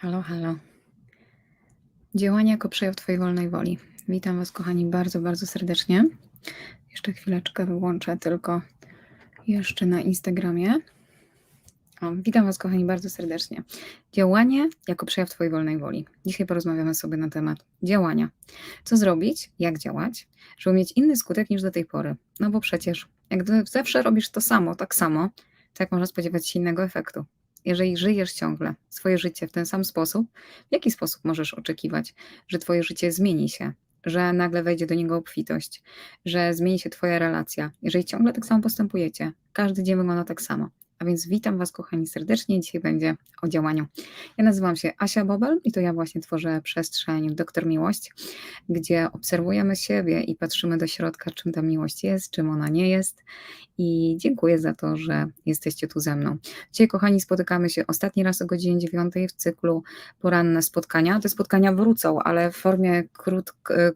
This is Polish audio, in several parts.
Halo, halo. Działanie jako przejaw Twojej wolnej woli. Witam Was, kochani, bardzo, bardzo serdecznie. Jeszcze chwileczkę wyłączę tylko jeszcze na Instagramie. O, witam Was, kochani, bardzo serdecznie. Działanie jako przejaw Twojej wolnej woli. Dzisiaj porozmawiamy sobie na temat działania. Co zrobić, jak działać, żeby mieć inny skutek niż do tej pory. No bo przecież, jak zawsze robisz to samo, tak samo, to jak można spodziewać się innego efektu? Jeżeli żyjesz ciągle swoje życie w ten sam sposób, w jaki sposób możesz oczekiwać, że Twoje życie zmieni się, że nagle wejdzie do niego obfitość, że zmieni się Twoja relacja, jeżeli ciągle tak samo postępujecie? Każdy dzień wygląda tak samo. A więc witam Was, kochani, serdecznie. Dzisiaj będzie o działaniu. Ja nazywam się Asia Bobel i to ja właśnie tworzę przestrzeń Doktor Miłość, gdzie obserwujemy siebie i patrzymy do środka, czym ta miłość jest, czym ona nie jest. I dziękuję za to, że jesteście tu ze mną. Dzisiaj, kochani, spotykamy się ostatni raz o godzinie 9 w cyklu poranne spotkania. Te spotkania wrócą, ale w formie krót,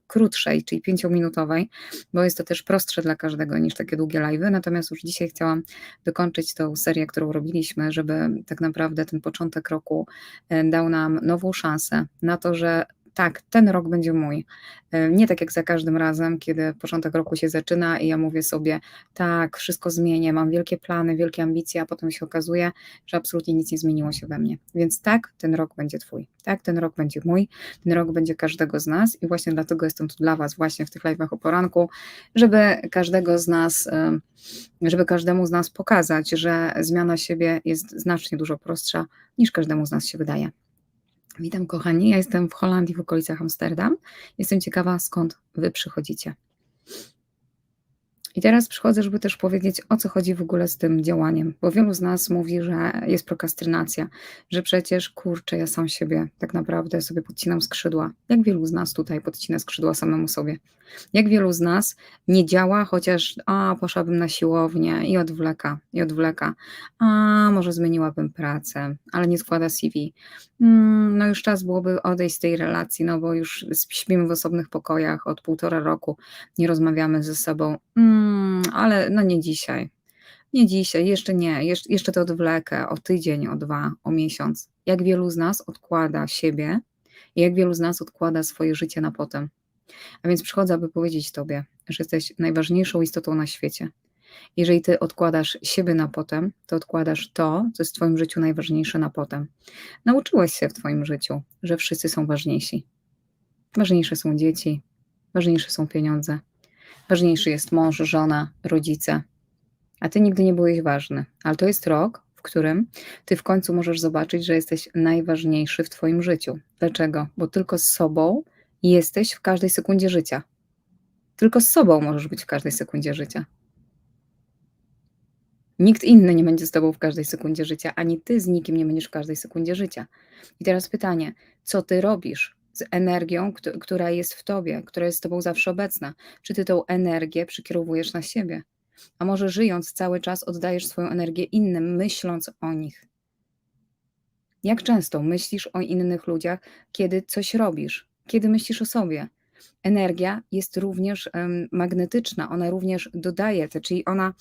krótszej, czyli pięciominutowej, bo jest to też prostsze dla każdego niż takie długie live'y. Natomiast już dzisiaj chciałam wykończyć tą serię, którą robiliśmy, żeby tak naprawdę ten początek roku e, dał nam nową szansę na to, że tak, ten rok będzie mój. Nie tak jak za każdym razem, kiedy początek roku się zaczyna i ja mówię sobie, tak, wszystko zmienię, mam wielkie plany, wielkie ambicje, a potem się okazuje, że absolutnie nic nie zmieniło się we mnie. Więc tak, ten rok będzie Twój. Tak, ten rok będzie mój, ten rok będzie każdego z nas i właśnie dlatego jestem tu dla Was właśnie w tych live'ach o poranku, żeby każdego z nas, żeby każdemu z nas pokazać, że zmiana siebie jest znacznie dużo prostsza niż każdemu z nas się wydaje. Witam kochani, ja jestem w Holandii, w okolicach Amsterdam. Jestem ciekawa, skąd wy przychodzicie. I teraz przychodzę, żeby też powiedzieć, o co chodzi w ogóle z tym działaniem, bo wielu z nas mówi, że jest prokrastynacja, że przecież kurczę, ja sam siebie tak naprawdę sobie podcinam skrzydła. Jak wielu z nas tutaj podcina skrzydła samemu sobie? Jak wielu z nas nie działa, chociaż a poszłabym na siłownię i odwleka, i odwleka, a może zmieniłabym pracę, ale nie składa CV. Hmm, no już czas byłoby odejść z tej relacji, no bo już śpimy w osobnych pokojach od półtora roku, nie rozmawiamy ze sobą. Hmm, Mm, ale no nie dzisiaj. Nie dzisiaj, jeszcze nie, jeszcze, jeszcze to odwlekę o tydzień, o dwa, o miesiąc. Jak wielu z nas odkłada siebie i jak wielu z nas odkłada swoje życie na potem. A więc przychodzę, aby powiedzieć Tobie, że jesteś najważniejszą istotą na świecie. Jeżeli Ty odkładasz siebie na potem, to odkładasz to, co jest w Twoim życiu najważniejsze na potem. Nauczyłeś się w Twoim życiu, że wszyscy są ważniejsi. Ważniejsze są dzieci, ważniejsze są pieniądze, Ważniejszy jest mąż, żona, rodzice. A ty nigdy nie byłeś ważny. Ale to jest rok, w którym ty w końcu możesz zobaczyć, że jesteś najważniejszy w twoim życiu. Dlaczego? Bo tylko z sobą jesteś w każdej sekundzie życia. Tylko z sobą możesz być w każdej sekundzie życia. Nikt inny nie będzie z tobą w każdej sekundzie życia, ani ty z nikim nie będziesz w każdej sekundzie życia. I teraz pytanie, co ty robisz z energią, która jest w tobie, która jest z tobą zawsze obecna. Czy ty tą energię przykierowujesz na siebie? A może żyjąc cały czas oddajesz swoją energię innym, myśląc o nich? Jak często myślisz o innych ludziach, kiedy coś robisz, kiedy myślisz o sobie? Energia jest również magnetyczna, ona również dodaje czyli ona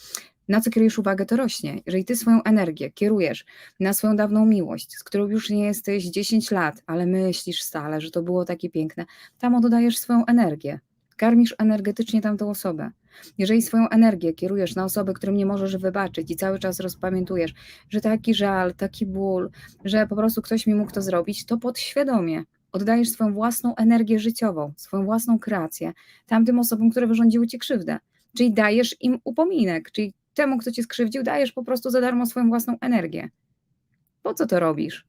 na co kierujesz uwagę, to rośnie. Jeżeli ty swoją energię kierujesz na swoją dawną miłość, z którą już nie jesteś 10 lat, ale myślisz stale, że to było takie piękne, tam oddajesz swoją energię. Karmisz energetycznie tamtą osobę. Jeżeli swoją energię kierujesz na osoby, którym nie możesz wybaczyć i cały czas rozpamiętujesz, że taki żal, taki ból, że po prostu ktoś mi mógł to zrobić, to podświadomie oddajesz swoją własną energię życiową, swoją własną kreację tamtym osobom, które wyrządziły ci krzywdę. Czyli dajesz im upominek, czyli temu, kto cię skrzywdził, dajesz po prostu za darmo swoją własną energię. Po co to robisz?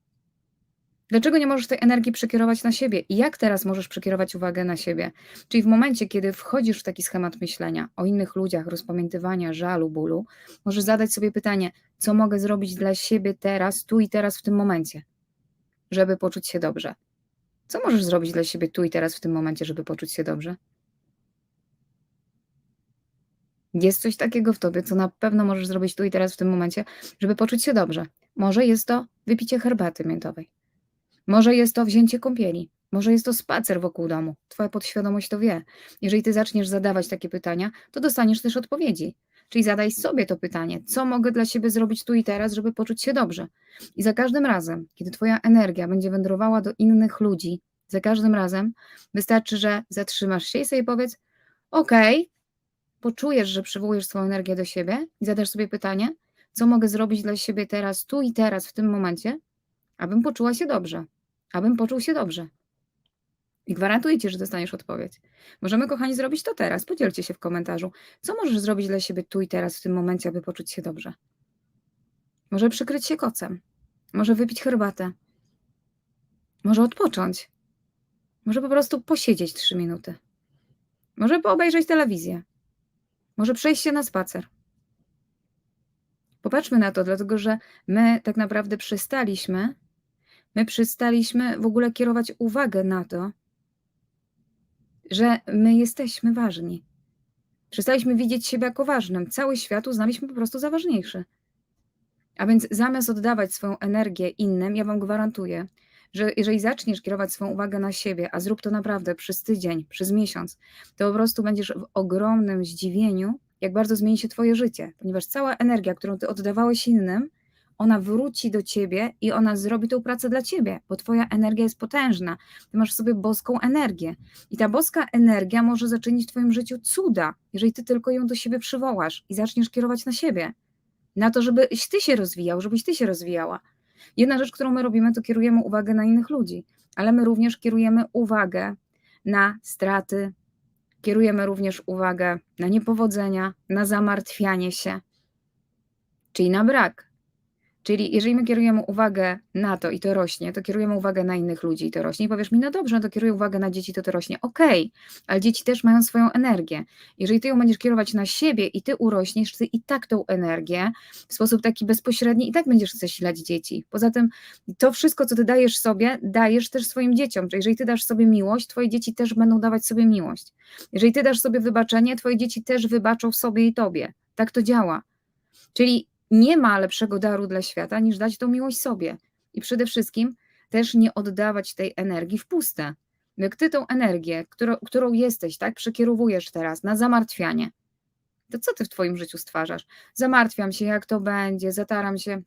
Dlaczego nie możesz tej energii przekierować na siebie? I jak teraz możesz przekierować uwagę na siebie? Czyli w momencie, kiedy wchodzisz w taki schemat myślenia o innych ludziach, rozpamiętywania żalu, bólu, możesz zadać sobie pytanie, co mogę zrobić dla siebie teraz, tu i teraz, w tym momencie, żeby poczuć się dobrze. Co możesz zrobić dla siebie tu i teraz, w tym momencie, żeby poczuć się dobrze? Jest coś takiego w tobie, co na pewno możesz zrobić tu i teraz w tym momencie, żeby poczuć się dobrze. Może jest to wypicie herbaty miętowej. Może jest to wzięcie kąpieli. Może jest to spacer wokół domu. Twoja podświadomość to wie. Jeżeli ty zaczniesz zadawać takie pytania, to dostaniesz też odpowiedzi. Czyli zadaj sobie to pytanie, co mogę dla siebie zrobić tu i teraz, żeby poczuć się dobrze. I za każdym razem, kiedy Twoja energia będzie wędrowała do innych ludzi, za każdym razem wystarczy, że zatrzymasz się i sobie powiedz: OK, poczujesz, że przywołujesz swoją energię do siebie i zadasz sobie pytanie, co mogę zrobić dla siebie teraz, tu i teraz, w tym momencie, abym poczuła się dobrze, abym poczuł się dobrze. I gwarantuję Ci, że dostaniesz odpowiedź. Możemy, kochani, zrobić to teraz. Podzielcie się w komentarzu, co możesz zrobić dla siebie tu i teraz, w tym momencie, aby poczuć się dobrze. Może przykryć się kocem, może wypić herbatę, może odpocząć, może po prostu posiedzieć trzy minuty, może obejrzeć telewizję, może przejść się na spacer. Popatrzmy na to, dlatego że my tak naprawdę przestaliśmy, my przestaliśmy w ogóle kierować uwagę na to, że my jesteśmy ważni. Przestaliśmy widzieć siebie jako ważnym. Cały świat uznaliśmy po prostu za ważniejszy. A więc zamiast oddawać swoją energię innym, ja Wam gwarantuję, że jeżeli zaczniesz kierować swoją uwagę na siebie, a zrób to naprawdę przez tydzień, przez miesiąc, to po prostu będziesz w ogromnym zdziwieniu, jak bardzo zmieni się Twoje życie, ponieważ cała energia, którą Ty oddawałeś innym, ona wróci do ciebie i ona zrobi tą pracę dla ciebie, bo twoja energia jest potężna. Ty masz w sobie boską energię. I ta boska energia może zaczynić w twoim życiu cuda, jeżeli ty tylko ją do siebie przywołasz i zaczniesz kierować na siebie. Na to, żebyś ty się rozwijał, żebyś ty się rozwijała. Jedna rzecz, którą my robimy, to kierujemy uwagę na innych ludzi, ale my również kierujemy uwagę na straty, kierujemy również uwagę na niepowodzenia, na zamartwianie się, czyli na brak. Czyli jeżeli my kierujemy uwagę na to i to rośnie, to kierujemy uwagę na innych ludzi i to rośnie. I powiesz mi, no dobrze, no to kieruję uwagę na dzieci, to to rośnie. Okej, okay, ale dzieci też mają swoją energię. Jeżeli ty ją będziesz kierować na siebie i ty urośniesz, ty i tak tą energię w sposób taki bezpośredni i tak będziesz zasilać dzieci. Poza tym to wszystko, co ty dajesz sobie, dajesz też swoim dzieciom. Czyli jeżeli ty dasz sobie miłość, twoje dzieci też będą dawać sobie miłość. Jeżeli ty dasz sobie wybaczenie, twoje dzieci też wybaczą sobie i tobie. Tak to działa. Czyli nie ma lepszego daru dla świata niż dać tą miłość sobie. I przede wszystkim też nie oddawać tej energii w puste. Jak ty tą energię, którą, którą jesteś, tak, przekierowujesz teraz na zamartwianie, to co ty w twoim życiu stwarzasz? Zamartwiam się, jak to będzie, zataram się,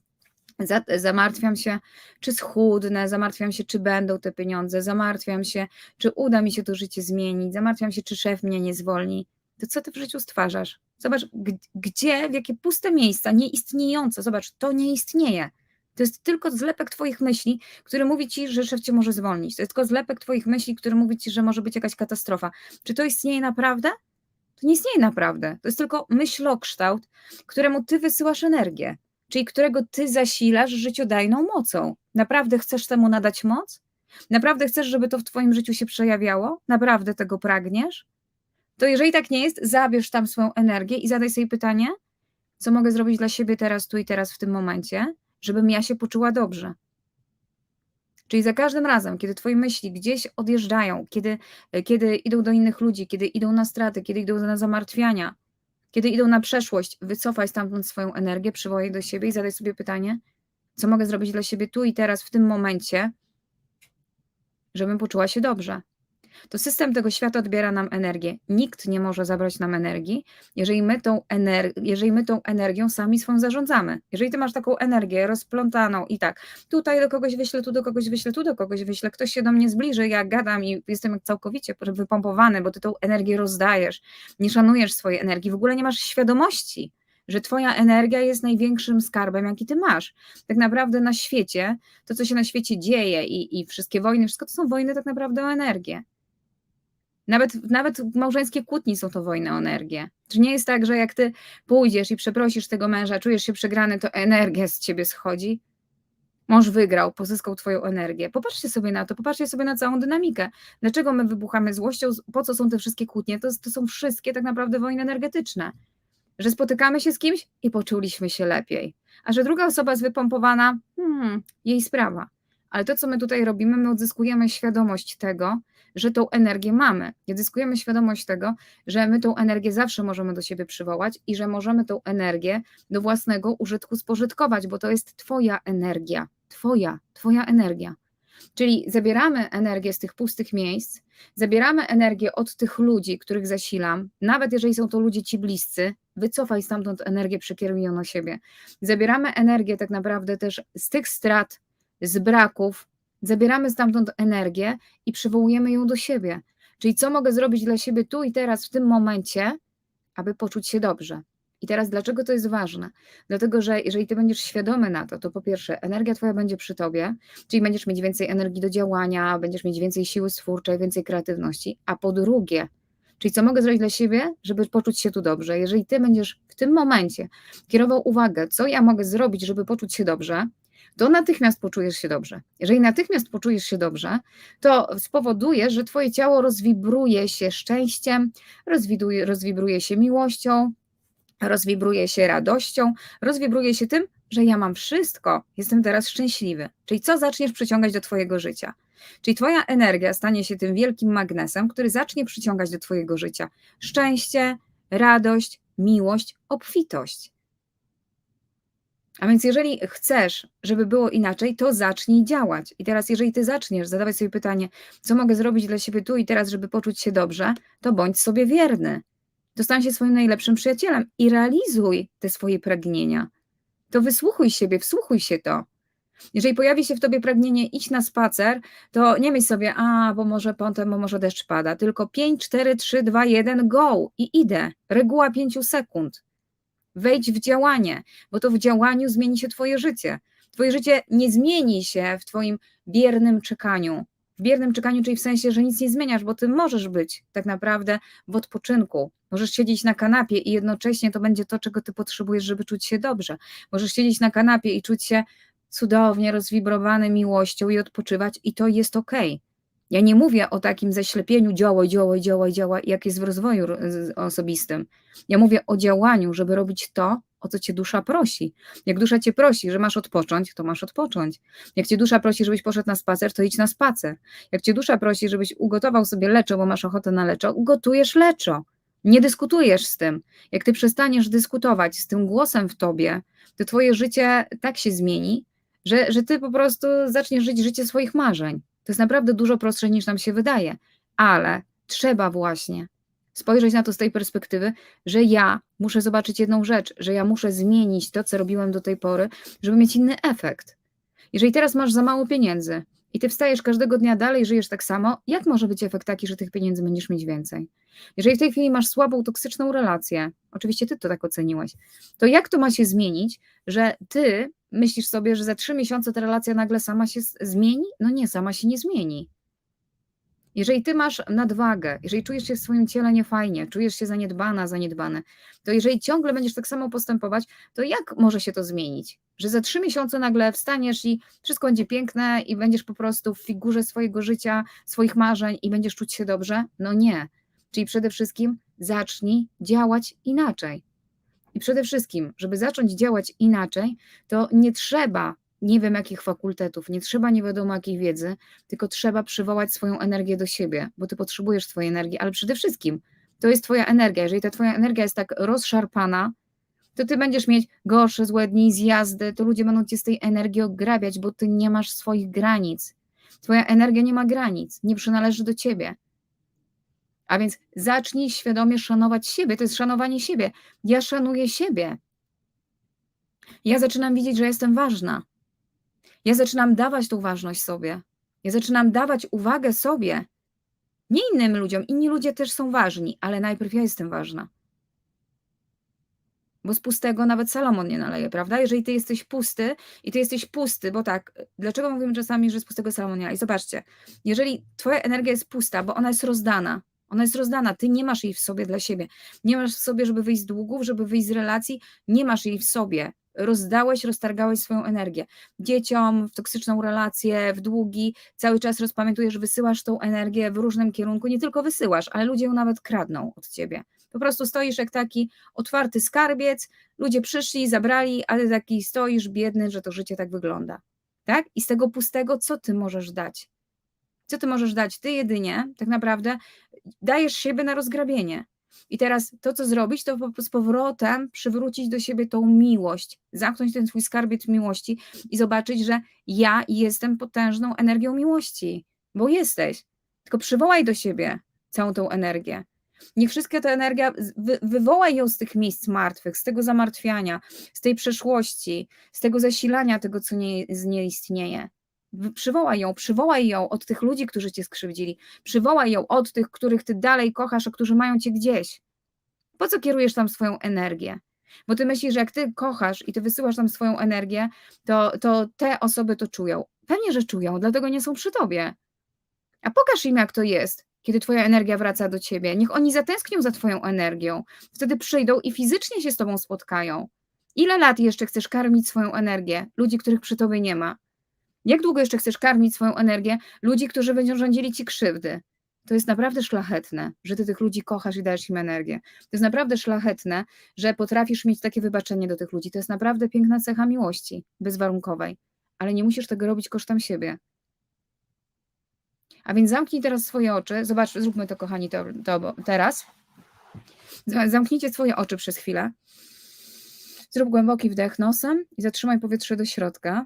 za, zamartwiam się, czy schudnę, zamartwiam się, czy będą te pieniądze, zamartwiam się, czy uda mi się to życie zmienić, zamartwiam się, czy szef mnie nie zwolni. To co ty w życiu stwarzasz? Zobacz, gdzie, w jakie puste miejsca, nieistniejące. Zobacz, to nie istnieje. To jest tylko zlepek Twoich myśli, który mówi Ci, że szef Cię może zwolnić. To jest tylko zlepek Twoich myśli, który mówi Ci, że może być jakaś katastrofa. Czy to istnieje naprawdę? To nie istnieje naprawdę. To jest tylko myślokształt, któremu Ty wysyłasz energię, czyli którego Ty zasilasz życiodajną mocą. Naprawdę chcesz temu nadać moc? Naprawdę chcesz, żeby to w Twoim życiu się przejawiało? Naprawdę tego pragniesz? To jeżeli tak nie jest, zabierz tam swoją energię i zadaj sobie pytanie, co mogę zrobić dla siebie teraz, tu i teraz, w tym momencie, żebym ja się poczuła dobrze. Czyli za każdym razem, kiedy Twoje myśli gdzieś odjeżdżają, kiedy, kiedy idą do innych ludzi, kiedy idą na straty, kiedy idą na zamartwiania, kiedy idą na przeszłość, wycofaj stamtąd swoją energię, przywołaj do siebie i zadaj sobie pytanie, co mogę zrobić dla siebie tu i teraz, w tym momencie, żebym poczuła się dobrze to system tego świata odbiera nam energię. Nikt nie może zabrać nam energii, jeżeli my tą, ener- jeżeli my tą energią sami swoją zarządzamy. Jeżeli ty masz taką energię rozplątaną i tak, tutaj do kogoś wyślę, tu do kogoś wyślę, tu do kogoś wyślę, ktoś się do mnie zbliży, ja gadam i jestem całkowicie wypompowany, bo ty tą energię rozdajesz, nie szanujesz swojej energii, w ogóle nie masz świadomości, że Twoja energia jest największym skarbem, jaki Ty masz. Tak naprawdę na świecie, to co się na świecie dzieje i, i wszystkie wojny, wszystko to są wojny tak naprawdę o energię. Nawet, nawet małżeńskie kłótnie są to wojny o energię. Czy nie jest tak, że jak ty pójdziesz i przeprosisz tego męża, czujesz się przegrany, to energia z ciebie schodzi? Mąż wygrał, pozyskał twoją energię. Popatrzcie sobie na to, popatrzcie sobie na całą dynamikę. Dlaczego my wybuchamy złością? Po co są te wszystkie kłótnie? To, to są wszystkie tak naprawdę wojny energetyczne. Że spotykamy się z kimś i poczuliśmy się lepiej. A że druga osoba jest wypompowana, hmm, jej sprawa. Ale to, co my tutaj robimy, my odzyskujemy świadomość tego, że tą energię mamy. Nie zyskujemy świadomość tego, że my tą energię zawsze możemy do siebie przywołać i że możemy tą energię do własnego użytku spożytkować, bo to jest Twoja energia. Twoja, Twoja energia. Czyli zabieramy energię z tych pustych miejsc, zabieramy energię od tych ludzi, których zasilam, nawet jeżeli są to ludzie ci bliscy, wycofaj stamtąd energię, przekieruj ją na siebie. Zabieramy energię tak naprawdę też z tych strat, z braków, zabieramy stamtąd energię i przywołujemy ją do siebie. Czyli co mogę zrobić dla siebie tu i teraz, w tym momencie, aby poczuć się dobrze. I teraz dlaczego to jest ważne? Dlatego, że jeżeli ty będziesz świadomy na to, to po pierwsze, energia twoja będzie przy tobie, czyli będziesz mieć więcej energii do działania, będziesz mieć więcej siły stwórczej, więcej kreatywności, a po drugie, czyli co mogę zrobić dla siebie, żeby poczuć się tu dobrze? Jeżeli ty będziesz w tym momencie kierował uwagę, co ja mogę zrobić, żeby poczuć się dobrze, to natychmiast poczujesz się dobrze. Jeżeli natychmiast poczujesz się dobrze, to spowoduje, że twoje ciało rozwibruje się szczęściem, rozwiduje, rozwibruje się miłością, rozwibruje się radością, rozwibruje się tym, że ja mam wszystko, jestem teraz szczęśliwy. Czyli co zaczniesz przyciągać do Twojego życia? Czyli Twoja energia stanie się tym wielkim magnesem, który zacznie przyciągać do Twojego życia szczęście, radość, miłość, obfitość. A więc jeżeli chcesz, żeby było inaczej, to zacznij działać. I teraz, jeżeli ty zaczniesz zadawać sobie pytanie, co mogę zrobić dla siebie tu i teraz, żeby poczuć się dobrze, to bądź sobie wierny. Dostań się swoim najlepszym przyjacielem i realizuj te swoje pragnienia. To wysłuchuj siebie, wsłuchuj się to. Jeżeli pojawi się w tobie pragnienie iść na spacer, to nie myśl sobie, a bo może potem, bo może deszcz pada, tylko 5, 4, 3, 2, 1, go i idę. Reguła 5 sekund. Wejdź w działanie, bo to w działaniu zmieni się Twoje życie. Twoje życie nie zmieni się w Twoim biernym czekaniu. W biernym czekaniu, czyli w sensie, że nic nie zmieniasz, bo Ty możesz być tak naprawdę w odpoczynku. Możesz siedzieć na kanapie i jednocześnie to będzie to, czego Ty potrzebujesz, żeby czuć się dobrze. Możesz siedzieć na kanapie i czuć się cudownie rozwibrowany miłością i odpoczywać, i to jest ok. Ja nie mówię o takim zaślepieniu działaj, działaj, działaj, działaj, jak jest w rozwoju osobistym. Ja mówię o działaniu, żeby robić to, o co cię dusza prosi. Jak dusza cię prosi, że masz odpocząć, to masz odpocząć. Jak cię dusza prosi, żebyś poszedł na spacer, to idź na spacer. Jak cię dusza prosi, żebyś ugotował sobie leczo, bo masz ochotę na leczo, ugotujesz leczo. Nie dyskutujesz z tym. Jak ty przestaniesz dyskutować z tym głosem w tobie, to twoje życie tak się zmieni, że, że ty po prostu zaczniesz żyć życie swoich marzeń. To jest naprawdę dużo prostsze niż nam się wydaje, ale trzeba właśnie spojrzeć na to z tej perspektywy, że ja muszę zobaczyć jedną rzecz, że ja muszę zmienić to, co robiłem do tej pory, żeby mieć inny efekt. Jeżeli teraz masz za mało pieniędzy i ty wstajesz każdego dnia dalej, żyjesz tak samo, jak może być efekt taki, że tych pieniędzy będziesz mieć więcej? Jeżeli w tej chwili masz słabą, toksyczną relację, oczywiście ty to tak oceniłeś, to jak to ma się zmienić, że ty myślisz sobie, że za trzy miesiące ta relacja nagle sama się zmieni? No nie, sama się nie zmieni. Jeżeli ty masz nadwagę, jeżeli czujesz się w swoim ciele niefajnie, czujesz się zaniedbana, zaniedbany, to jeżeli ciągle będziesz tak samo postępować, to jak może się to zmienić? Że za trzy miesiące nagle wstaniesz i wszystko będzie piękne i będziesz po prostu w figurze swojego życia, swoich marzeń i będziesz czuć się dobrze? No nie. Czyli przede wszystkim zacznij działać inaczej. I przede wszystkim, żeby zacząć działać inaczej, to nie trzeba nie wiem jakich fakultetów, nie trzeba nie wiadomo jakiej wiedzy, tylko trzeba przywołać swoją energię do siebie, bo ty potrzebujesz swojej energii, ale przede wszystkim to jest twoja energia. Jeżeli ta twoja energia jest tak rozszarpana, to ty będziesz mieć gorsze, złe dni, zjazdy, to ludzie będą cię z tej energii ograbiać, bo ty nie masz swoich granic. Twoja energia nie ma granic, nie przynależy do ciebie. A więc zacznij świadomie szanować siebie. To jest szanowanie siebie. Ja szanuję siebie. Ja zaczynam widzieć, że jestem ważna. Ja zaczynam dawać tą ważność sobie. Ja zaczynam dawać uwagę sobie, nie innym ludziom. Inni ludzie też są ważni, ale najpierw ja jestem ważna. Bo z pustego nawet Salomon nie naleje, prawda? Jeżeli ty jesteś pusty i ty jesteś pusty, bo tak, dlaczego mówimy czasami, że z pustego Salomon nie I zobaczcie, jeżeli twoja energia jest pusta, bo ona jest rozdana, ona jest rozdana, ty nie masz jej w sobie dla siebie. Nie masz w sobie, żeby wyjść z długów, żeby wyjść z relacji, nie masz jej w sobie. Rozdałeś, roztargałeś swoją energię. Dzieciom, w toksyczną relację, w długi, cały czas rozpamiętujesz, wysyłasz tą energię w różnym kierunku. Nie tylko wysyłasz, ale ludzie ją nawet kradną od ciebie. Po prostu stoisz jak taki otwarty skarbiec, ludzie przyszli, zabrali, ale taki stoisz biedny, że to życie tak wygląda. Tak? I z tego pustego, co ty możesz dać? Co ty możesz dać? Ty jedynie tak naprawdę dajesz siebie na rozgrabienie. I teraz to, co zrobić, to z powrotem przywrócić do siebie tą miłość, zamknąć ten swój skarbiec miłości i zobaczyć, że ja jestem potężną energią miłości, bo jesteś. Tylko przywołaj do siebie całą tą energię. Niech wszystka ta energia, wy, wywołaj ją z tych miejsc martwych, z tego zamartwiania, z tej przeszłości, z tego zasilania tego, co nie, nie istnieje. Przywołaj ją, przywołaj ją od tych ludzi, którzy cię skrzywdzili. Przywołaj ją od tych, których ty dalej kochasz, a którzy mają cię gdzieś. Po co kierujesz tam swoją energię? Bo ty myślisz, że jak ty kochasz i ty wysyłasz tam swoją energię, to, to te osoby to czują. Pewnie, że czują, dlatego nie są przy tobie. A pokaż im, jak to jest, kiedy twoja energia wraca do ciebie. Niech oni zatęsknią za twoją energią. Wtedy przyjdą i fizycznie się z tobą spotkają. Ile lat jeszcze chcesz karmić swoją energię? Ludzi, których przy tobie nie ma. Jak długo jeszcze chcesz karmić swoją energię? Ludzi, którzy będą rządzili ci krzywdy. To jest naprawdę szlachetne, że ty tych ludzi kochasz i dajesz im energię. To jest naprawdę szlachetne, że potrafisz mieć takie wybaczenie do tych ludzi. To jest naprawdę piękna cecha miłości, bezwarunkowej. Ale nie musisz tego robić kosztem siebie. A więc zamknij teraz swoje oczy. Zobacz, zróbmy to, kochani, to, to teraz. Zamknijcie swoje oczy przez chwilę. Zrób głęboki wdech nosem i zatrzymaj powietrze do środka,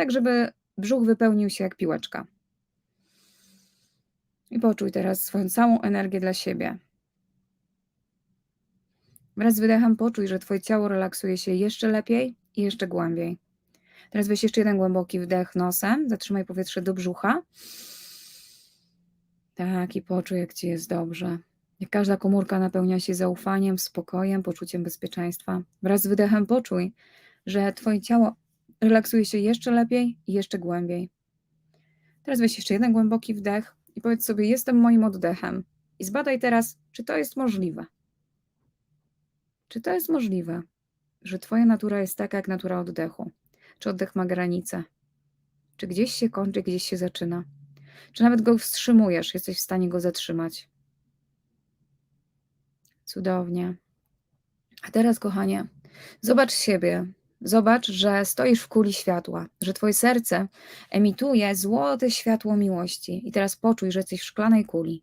tak żeby brzuch wypełnił się jak piłeczka. I poczuj teraz swoją całą energię dla siebie. Wraz z wydechem poczuj, że Twoje ciało relaksuje się jeszcze lepiej i jeszcze głębiej. Teraz weź jeszcze jeden głęboki wdech nosem, zatrzymaj powietrze do brzucha. Tak, i poczuj, jak Ci jest dobrze. Jak każda komórka napełnia się zaufaniem, spokojem, poczuciem bezpieczeństwa. Wraz z wydechem poczuj, że Twoje ciało relaksuje się jeszcze lepiej i jeszcze głębiej. Teraz weź jeszcze jeden głęboki wdech i powiedz sobie: Jestem moim oddechem. I zbadaj teraz, czy to jest możliwe. Czy to jest możliwe, że Twoja natura jest taka jak natura oddechu? Czy oddech ma granice? Czy gdzieś się kończy, gdzieś się zaczyna? Czy nawet go wstrzymujesz, jesteś w stanie go zatrzymać? Cudownie. A teraz, kochanie, zobacz siebie. Zobacz, że stoisz w kuli światła, że Twoje serce emituje złote światło miłości. I teraz poczuj, że jesteś w szklanej kuli.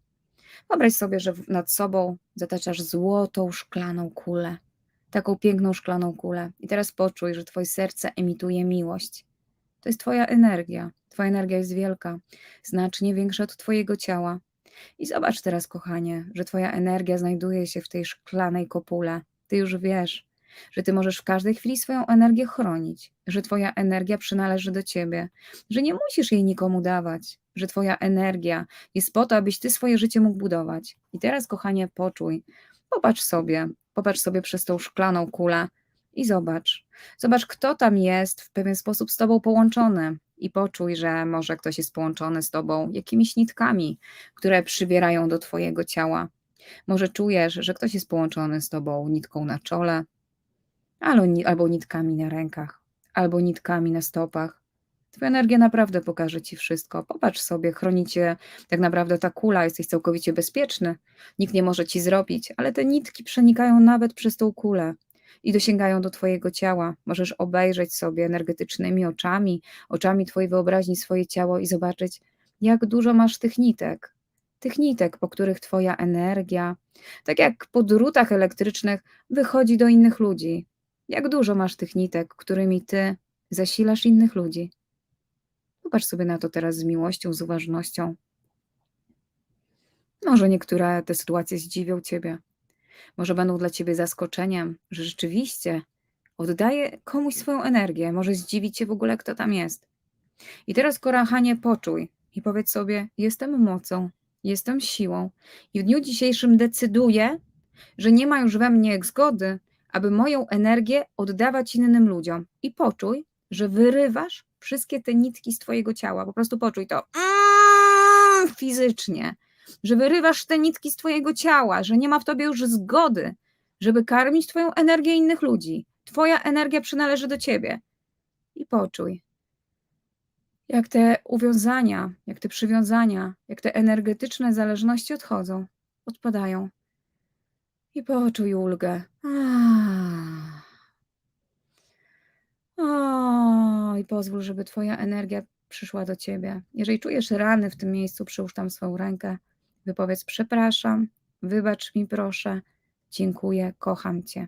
Wyobraź sobie, że nad sobą zataczasz złotą szklaną kulę. Taką piękną szklaną kulę. I teraz poczuj, że Twoje serce emituje miłość. To jest Twoja energia. Twoja energia jest wielka, znacznie większa od Twojego ciała. I zobacz teraz, kochanie, że Twoja energia znajduje się w tej szklanej kopule. Ty już wiesz, że Ty możesz w każdej chwili swoją energię chronić, że Twoja energia przynależy do Ciebie, że nie musisz jej nikomu dawać, że Twoja energia jest po to, abyś Ty swoje życie mógł budować. I teraz, kochanie, poczuj, popatrz sobie, popatrz sobie przez tą szklaną kulę i zobacz. Zobacz, kto tam jest w pewien sposób z Tobą połączony. I poczuj, że może ktoś jest połączony z Tobą jakimiś nitkami, które przybierają do Twojego ciała. Może czujesz, że ktoś jest połączony z Tobą nitką na czole, albo, ni- albo nitkami na rękach, albo nitkami na stopach. Twoja energia naprawdę pokaże Ci wszystko. Popatrz sobie, chroni Cię tak naprawdę ta kula, jesteś całkowicie bezpieczny. Nikt nie może Ci zrobić, ale te nitki przenikają nawet przez tą kulę i dosięgają do Twojego ciała. Możesz obejrzeć sobie energetycznymi oczami, oczami Twojej wyobraźni swoje ciało i zobaczyć, jak dużo masz tych nitek. Tych nitek, po których Twoja energia, tak jak po drutach elektrycznych, wychodzi do innych ludzi. Jak dużo masz tych nitek, którymi Ty zasilasz innych ludzi. Popatrz sobie na to teraz z miłością, z uważnością. Może niektóre te sytuacje zdziwią Ciebie. Może będą dla Ciebie zaskoczeniem, że rzeczywiście oddaje komuś swoją energię. Może zdziwić Cię w ogóle, kto tam jest. I teraz, kochanie, poczuj i powiedz sobie: Jestem mocą, jestem siłą i w dniu dzisiejszym decyduję, że nie ma już we mnie zgody, aby moją energię oddawać innym ludziom. I poczuj, że wyrywasz wszystkie te nitki z Twojego ciała. Po prostu poczuj to mm, fizycznie, że wyrywasz te nitki z Twojego ciała, że nie ma w Tobie już zgody, żeby karmić Twoją energię innych ludzi. Twoja energia przynależy do Ciebie. I poczuj, jak te uwiązania, jak te przywiązania, jak te energetyczne zależności odchodzą, odpadają. I poczuj ulgę. I pozwól, żeby Twoja energia przyszła do Ciebie. Jeżeli czujesz rany w tym miejscu, przyłóż tam swoją rękę, wypowiedz przepraszam, wybacz mi proszę, dziękuję, kocham Cię.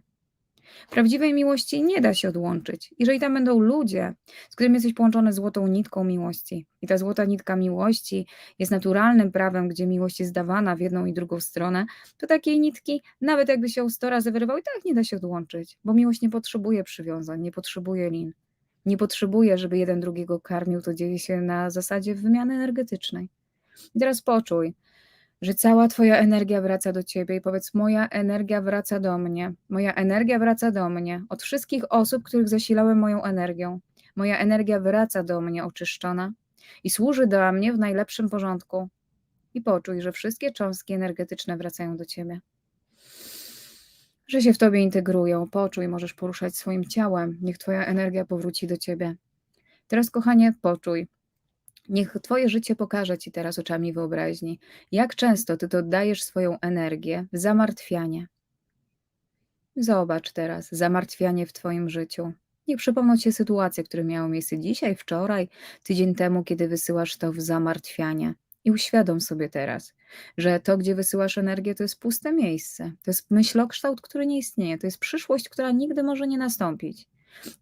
Prawdziwej miłości nie da się odłączyć. Jeżeli tam będą ludzie, z którymi jesteś połączony złotą nitką miłości, i ta złota nitka miłości jest naturalnym prawem, gdzie miłość jest dawana w jedną i drugą stronę, to takiej nitki, nawet jakby się sto razy wyrywał, i tak nie da się odłączyć, bo miłość nie potrzebuje przywiązań, nie potrzebuje lin. Nie potrzebuje, żeby jeden drugiego karmił, to dzieje się na zasadzie wymiany energetycznej. I teraz poczuj, że cała Twoja energia wraca do Ciebie i powiedz: Moja energia wraca do mnie, moja energia wraca do mnie, od wszystkich osób, których zasilałem moją energią. Moja energia wraca do mnie oczyszczona i służy dla mnie w najlepszym porządku. I poczuj, że wszystkie cząstki energetyczne wracają do Ciebie. Że się w Tobie integrują. Poczuj, możesz poruszać swoim ciałem. Niech Twoja energia powróci do Ciebie. Teraz, kochanie, poczuj. Niech Twoje życie pokaże Ci teraz oczami wyobraźni, jak często Ty oddajesz swoją energię w zamartwianie. Zobacz teraz zamartwianie w Twoim życiu. Niech przypomną Ci sytuacje, które miały miejsce dzisiaj, wczoraj, tydzień temu, kiedy wysyłasz to w zamartwianie. I uświadom sobie teraz, że to, gdzie wysyłasz energię, to jest puste miejsce. To jest myślokształt, który nie istnieje. To jest przyszłość, która nigdy może nie nastąpić.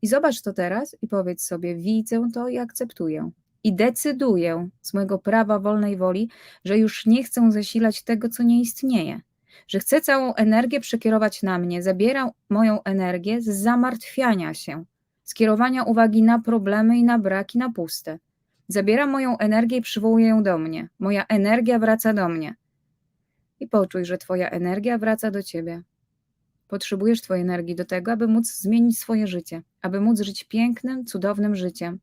I zobacz to teraz i powiedz sobie: Widzę to i akceptuję. I decyduję z mojego prawa wolnej woli, że już nie chcę zasilać tego, co nie istnieje. Że chcę całą energię przekierować na mnie. Zabieram moją energię z zamartwiania się, skierowania uwagi na problemy i na braki, na puste. Zabieram moją energię i przywołuję ją do mnie. Moja energia wraca do mnie. I poczuj, że Twoja energia wraca do Ciebie. Potrzebujesz Twojej energii do tego, aby móc zmienić swoje życie, aby móc żyć pięknym, cudownym życiem.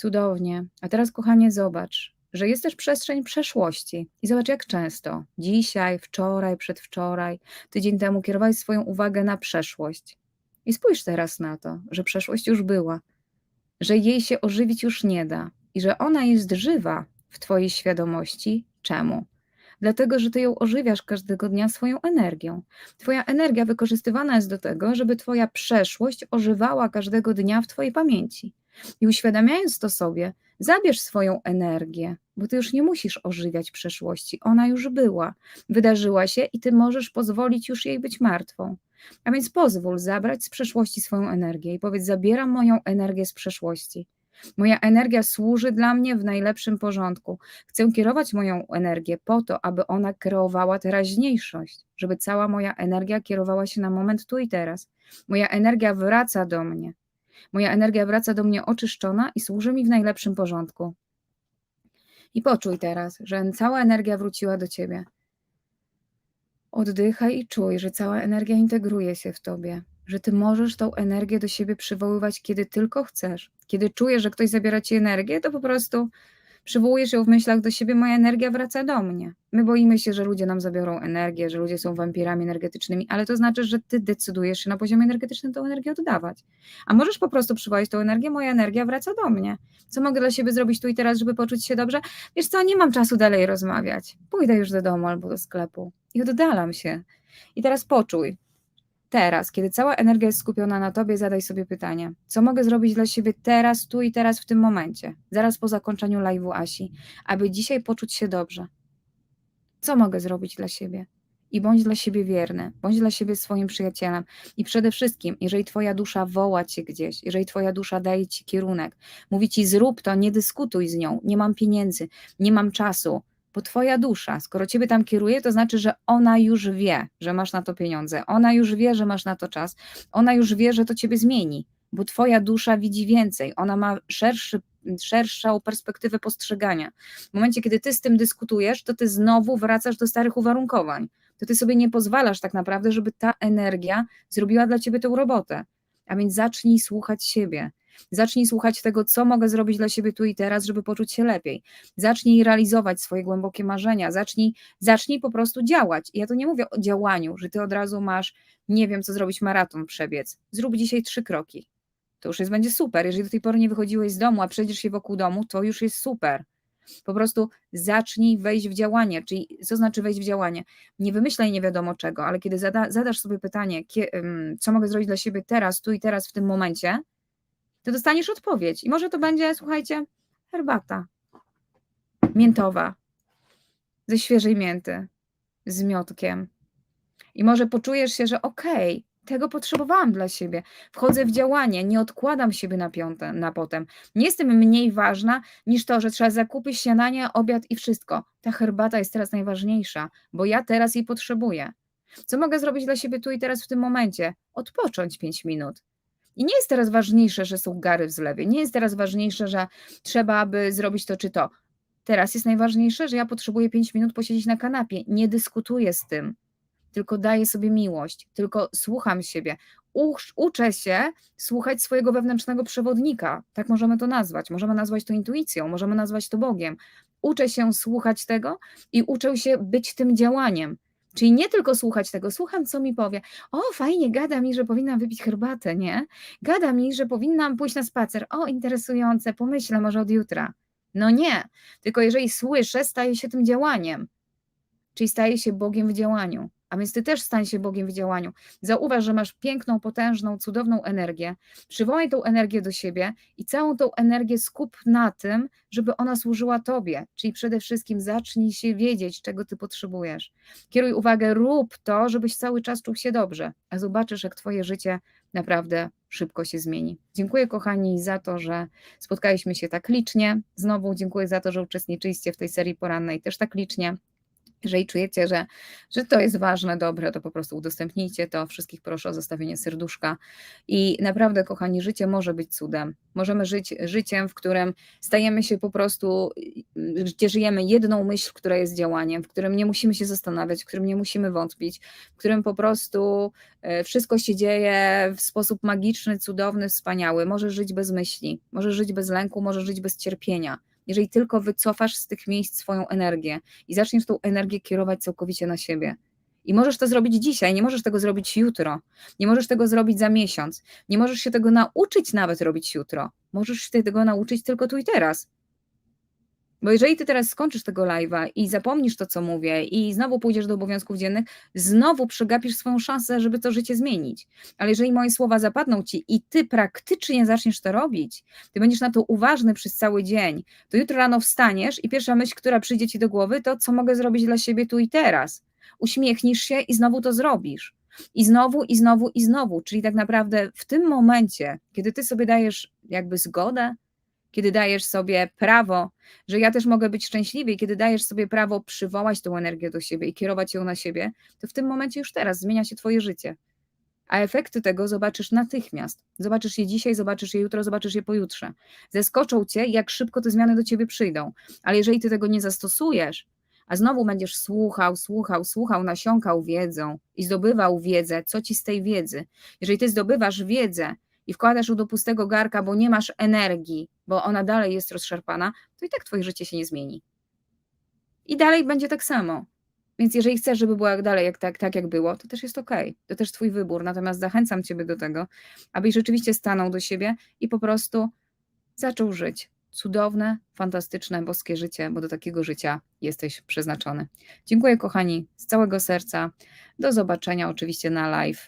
Cudownie. A teraz, kochanie, zobacz, że jest też przestrzeń przeszłości. I zobacz, jak często dzisiaj, wczoraj, przedwczoraj, tydzień temu kierowałeś swoją uwagę na przeszłość. I spójrz teraz na to, że przeszłość już była, że jej się ożywić już nie da i że ona jest żywa w Twojej świadomości. Czemu? Dlatego, że Ty ją ożywiasz każdego dnia swoją energią. Twoja energia wykorzystywana jest do tego, żeby Twoja przeszłość ożywała każdego dnia w Twojej pamięci. I uświadamiając to sobie, zabierz swoją energię, bo Ty już nie musisz ożywiać przeszłości. Ona już była, wydarzyła się i Ty możesz pozwolić już jej być martwą. A więc pozwól zabrać z przeszłości swoją energię i powiedz: Zabieram moją energię z przeszłości. Moja energia służy dla mnie w najlepszym porządku. Chcę kierować moją energię po to, aby ona kreowała teraźniejszość, żeby cała moja energia kierowała się na moment tu i teraz. Moja energia wraca do mnie. Moja energia wraca do mnie oczyszczona i służy mi w najlepszym porządku. I poczuj teraz, że cała energia wróciła do ciebie. Oddychaj i czuj, że cała energia integruje się w tobie, że ty możesz tą energię do siebie przywoływać, kiedy tylko chcesz. Kiedy czujesz, że ktoś zabiera ci energię, to po prostu przywołujesz ją w myślach do siebie, moja energia wraca do mnie. My boimy się, że ludzie nam zabiorą energię, że ludzie są wampirami energetycznymi, ale to znaczy, że ty decydujesz się na poziomie energetycznym tą energię oddawać. A możesz po prostu przywołać tą energię, moja energia wraca do mnie. Co mogę dla siebie zrobić tu i teraz, żeby poczuć się dobrze? Wiesz co, nie mam czasu dalej rozmawiać. Pójdę już do domu albo do sklepu i oddalam się. I teraz poczuj, teraz, kiedy cała energia jest skupiona na tobie, zadaj sobie pytanie: co mogę zrobić dla siebie teraz, tu i teraz, w tym momencie, zaraz po zakończeniu live'u Asi, aby dzisiaj poczuć się dobrze? Co mogę zrobić dla siebie? I bądź dla siebie wierny, bądź dla siebie swoim przyjacielem. I przede wszystkim, jeżeli Twoja dusza woła Cię gdzieś, jeżeli Twoja dusza daje Ci kierunek, mówi Ci zrób to, nie dyskutuj z nią, nie mam pieniędzy, nie mam czasu, bo twoja dusza, skoro ciebie tam kieruje, to znaczy, że ona już wie, że masz na to pieniądze, ona już wie, że masz na to czas, ona już wie, że to ciebie zmieni, bo twoja dusza widzi więcej, ona ma szerszy, szerszą perspektywę postrzegania. W momencie, kiedy ty z tym dyskutujesz, to ty znowu wracasz do starych uwarunkowań. To ty sobie nie pozwalasz tak naprawdę, żeby ta energia zrobiła dla ciebie tę robotę. A więc zacznij słuchać siebie. Zacznij słuchać tego, co mogę zrobić dla siebie tu i teraz, żeby poczuć się lepiej. Zacznij realizować swoje głębokie marzenia, zacznij, zacznij po prostu działać. Ja to nie mówię o działaniu, że ty od razu masz, nie wiem, co zrobić, maraton przebiec. Zrób dzisiaj trzy kroki. To już jest, będzie super. Jeżeli do tej pory nie wychodziłeś z domu, a przejdziesz się wokół domu, to już jest super. Po prostu zacznij wejść w działanie. Czyli co znaczy wejść w działanie? Nie wymyślaj nie wiadomo czego, ale kiedy zada, zadasz sobie pytanie, co mogę zrobić dla siebie teraz, tu i teraz, w tym momencie, to dostaniesz odpowiedź. I może to będzie, słuchajcie, herbata miętowa ze świeżej mięty, z miotkiem. I może poczujesz się, że okej, okay, tego potrzebowałam dla siebie. Wchodzę w działanie, nie odkładam siebie na, piąte, na potem. Nie jestem mniej ważna niż to, że trzeba zakupić śniadanie, obiad i wszystko. Ta herbata jest teraz najważniejsza, bo ja teraz jej potrzebuję. Co mogę zrobić dla siebie tu i teraz w tym momencie? Odpocząć 5 minut. I nie jest teraz ważniejsze, że są gary w zlewie. Nie jest teraz ważniejsze, że trzeba by zrobić to czy to. Teraz jest najważniejsze, że ja potrzebuję 5 minut posiedzieć na kanapie. Nie dyskutuję z tym, tylko daję sobie miłość, tylko słucham siebie. Ucz, uczę się słuchać swojego wewnętrznego przewodnika. Tak możemy to nazwać. Możemy nazwać to intuicją, możemy nazwać to Bogiem. Uczę się słuchać tego i uczę się być tym działaniem. Czyli nie tylko słuchać tego, słucham, co mi powie. O, fajnie, gada mi, że powinnam wypić herbatę, nie? Gada mi, że powinnam pójść na spacer. O, interesujące, pomyślę może od jutra. No nie, tylko jeżeli słyszę, staje się tym działaniem. Czyli staje się Bogiem w działaniu. A więc ty też stań się Bogiem w działaniu. Zauważ, że masz piękną, potężną, cudowną energię. Przywołaj tą energię do siebie i całą tą energię skup na tym, żeby ona służyła tobie. Czyli przede wszystkim zacznij się wiedzieć, czego ty potrzebujesz. Kieruj uwagę, rób to, żebyś cały czas czuł się dobrze, a zobaczysz, jak twoje życie naprawdę szybko się zmieni. Dziękuję, kochani, za to, że spotkaliśmy się tak licznie. Znowu dziękuję za to, że uczestniczyliście w tej serii porannej też tak licznie. Jeżeli czujecie, że, że to jest ważne, dobre, to po prostu udostępnijcie to. Wszystkich proszę o zostawienie serduszka. I naprawdę, kochani, życie może być cudem. Możemy żyć życiem, w którym stajemy się po prostu, gdzie żyjemy jedną myśl, która jest działaniem, w którym nie musimy się zastanawiać, w którym nie musimy wątpić, w którym po prostu e, wszystko się dzieje w sposób magiczny, cudowny, wspaniały. Możesz żyć bez myśli, możesz żyć bez lęku, możesz żyć bez cierpienia jeżeli tylko wycofasz z tych miejsc swoją energię i zaczniesz tą energię kierować całkowicie na siebie. I możesz to zrobić dzisiaj, nie możesz tego zrobić jutro, nie możesz tego zrobić za miesiąc, nie możesz się tego nauczyć nawet robić jutro. Możesz się tego nauczyć tylko tu i teraz. Bo jeżeli ty teraz skończysz tego live'a i zapomnisz to, co mówię, i znowu pójdziesz do obowiązków dziennych, znowu przegapisz swoją szansę, żeby to życie zmienić. Ale jeżeli moje słowa zapadną ci i ty praktycznie zaczniesz to robić, ty będziesz na to uważny przez cały dzień, to jutro rano wstaniesz i pierwsza myśl, która przyjdzie ci do głowy, to co mogę zrobić dla siebie tu i teraz. Uśmiechnisz się i znowu to zrobisz. I znowu, i znowu, i znowu. Czyli tak naprawdę w tym momencie, kiedy ty sobie dajesz jakby zgodę, kiedy dajesz sobie prawo, że ja też mogę być szczęśliwy, i kiedy dajesz sobie prawo przywołać tą energię do siebie i kierować ją na siebie, to w tym momencie już teraz zmienia się Twoje życie. A efekty tego zobaczysz natychmiast. Zobaczysz je dzisiaj, zobaczysz je jutro, zobaczysz je pojutrze. Zeskoczą cię, jak szybko te zmiany do ciebie przyjdą. Ale jeżeli ty tego nie zastosujesz, a znowu będziesz słuchał, słuchał, słuchał, nasiąkał wiedzą i zdobywał wiedzę, co ci z tej wiedzy. Jeżeli ty zdobywasz wiedzę i wkładasz ją do pustego garka, bo nie masz energii, bo ona dalej jest rozszarpana, to i tak twoje życie się nie zmieni. I dalej będzie tak samo. Więc jeżeli chcesz, żeby było dalej jak, tak, tak, jak było, to też jest ok. To też twój wybór. Natomiast zachęcam ciebie do tego, abyś rzeczywiście stanął do siebie i po prostu zaczął żyć cudowne, fantastyczne, boskie życie, bo do takiego życia jesteś przeznaczony. Dziękuję, kochani, z całego serca. Do zobaczenia oczywiście na live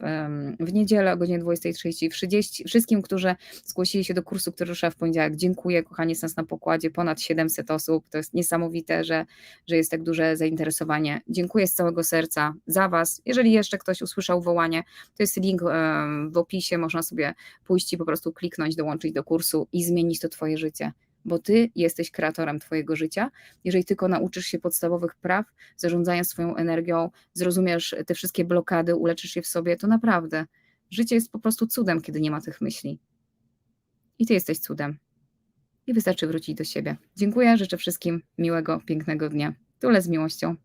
w niedzielę o godzinie 20.30. Wszystkim, którzy zgłosili się do kursu, który rusza w poniedziałek, dziękuję. Kochani, jest nas na pokładzie ponad 700 osób. To jest niesamowite, że, że jest tak duże zainteresowanie. Dziękuję z całego serca za Was. Jeżeli jeszcze ktoś usłyszał wołanie, to jest link w opisie. Można sobie pójść i po prostu kliknąć, dołączyć do kursu i zmienić to Twoje życie bo ty jesteś kreatorem twojego życia. Jeżeli tylko nauczysz się podstawowych praw zarządzania swoją energią, zrozumiesz te wszystkie blokady, uleczysz je w sobie, to naprawdę życie jest po prostu cudem, kiedy nie ma tych myśli. I ty jesteś cudem. I wystarczy wrócić do siebie. Dziękuję, życzę wszystkim miłego, pięknego dnia. Tyle z miłością.